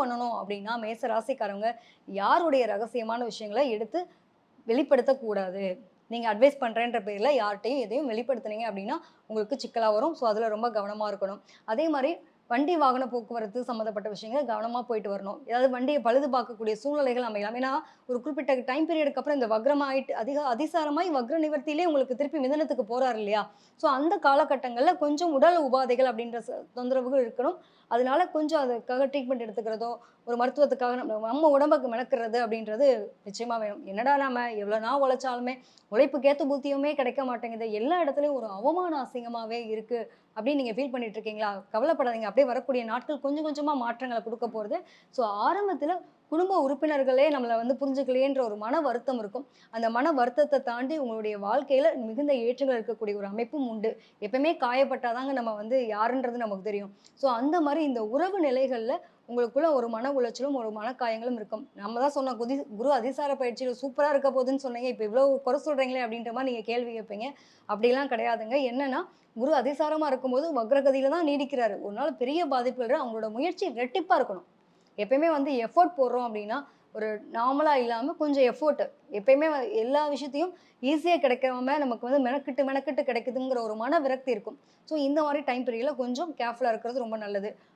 பண்ணணும் அப்படின்னா மேச ராசிக்காரவங்க யாருடைய ரகசியமான விஷயங்களை எடுத்து வெளிப்படுத்தக்கூடாது. நீங்கள் அட்வைஸ் பண்ணுறேன்ற பேரில் யார்கிட்டையும் எதையும் வெளிப்படுத்துனீங்க அப்படின்னா உங்களுக்கு சிக்கலாக வரும். ஸோ அதில் ரொம்ப கவனமாக இருக்கணும். அதே மாதிரி வண்டி வாகன போக்குவரத்து சம்மந்தப்பட்ட விஷயங்கள் கவனமாக போயிட்டு வரணும். ஏதாவது வண்டியை பழுது பார்க்கக்கூடிய சூழ்நிலைகள் அமையலாம். ஏன்னா ஒரு குறிப்பிட்ட டைம் பீரியடுக்கு அப்புறம் இந்த வக்ரமாயிட்டு அதிக அதிசாரமாய் வக்ர நிவர்த்தியிலே உங்களுக்கு திருப்பி மிதனத்துக்கு போறாரு இல்லையா? ஸோ அந்த காலகட்டங்களில் கொஞ்சம் உடல் உபாதைகள் அப்படின்ற தொந்தரவுகள் இருக்கணும். அதனால கொஞ்சம் அதுக்காக ட்ரீட்மெண்ட் எடுத்துக்கிறதோ ஒரு மருத்துவத்துக்காக நம்ம நம்ம உடம்புக்கு மெனக்கிறது அப்படின்றது நிச்சயமா வேணும். என்னடா நாம எவ்வளோ நாள் உழைச்சாலுமே உழைப்புக்கேற்ற புத்தியுமே கிடைக்க மாட்டேங்குது. எல்லா இடத்துலையும் ஒரு அவமான அசிங்கமாகவே இருக்கு அப்படின்னு நீங்க ஃபீல் பண்ணிட்டு இருக்கீங்களா? கவலைப்படாதீங்க. அப்படியே வரக்கூடிய நாட்கள் கொஞ்சம் கொஞ்சமாக மாற்றங்களை கொடுக்க போகிறது ஸோ ஆரம்பத்தில் குடும்ப உறுப்பினர்களே நம்மளை வந்து புரிஞ்சுக்கலையேன்ற ஒரு மன வருத்தம் இருக்கும். அந்த மன வருத்தத்தை தாண்டி உங்களுடைய வாழ்க்கையில் மிகுந்த ஏற்றங்கள் இருக்கக்கூடிய ஒரு அமைப்பும் உண்டு. எப்பவுமே காயப்பட்டாதாங்க நம்ம வந்து யாருன்றது நமக்கு தெரியும். ஸோ அந்த மாதிரி இந்த உறவு நிலைகளில் உங்களுக்குள்ள ஒரு மன உளைச்சலும் ஒரு மனக்காயங்களும் இருக்கும். நம்ம தான் சொன்ன குதி குரு அதிசார பயிற்சியில் சூப்பராக இருக்க போதுன்னு சொன்னீங்க. இப்போ இவ்வளோ குறை சொல்கிறீங்களே அப்படின்ற மாதிரி நீங்கள் கேள்வி கேட்பீங்க. அப்படிலாம் கிடையாதுங்க. என்னன்னா குரு அதிசாரமாக இருக்கும்போது வக்ரகதியில் தான் நீடிக்கிறாரு. ஒரு நாள் பெரிய பாதிப்புகள் அவங்களோட முயற்சி ரெட்டிப்பாக இருக்கணும். எப்பயுமே வந்து எஃபோர்ட் போடுறோம் அப்படின்னா ஒரு நார்மலாக இல்லாமல் கொஞ்சம் எஃபோர்ட்டு எப்பயுமே எல்லா விஷயத்தையும் ஈஸியாக கிடைக்காம நமக்கு வந்து மெனக்கிட்டு மெனக்கிட்டு கிடைக்குதுங்கிற ஒரு மன விரக்தி இருக்கும். ஸோ இந்த மாதிரி டைம் பீரியடில் கொஞ்சம் கேர்ஃபுல்லாக இருக்கிறது ரொம்ப நல்லது.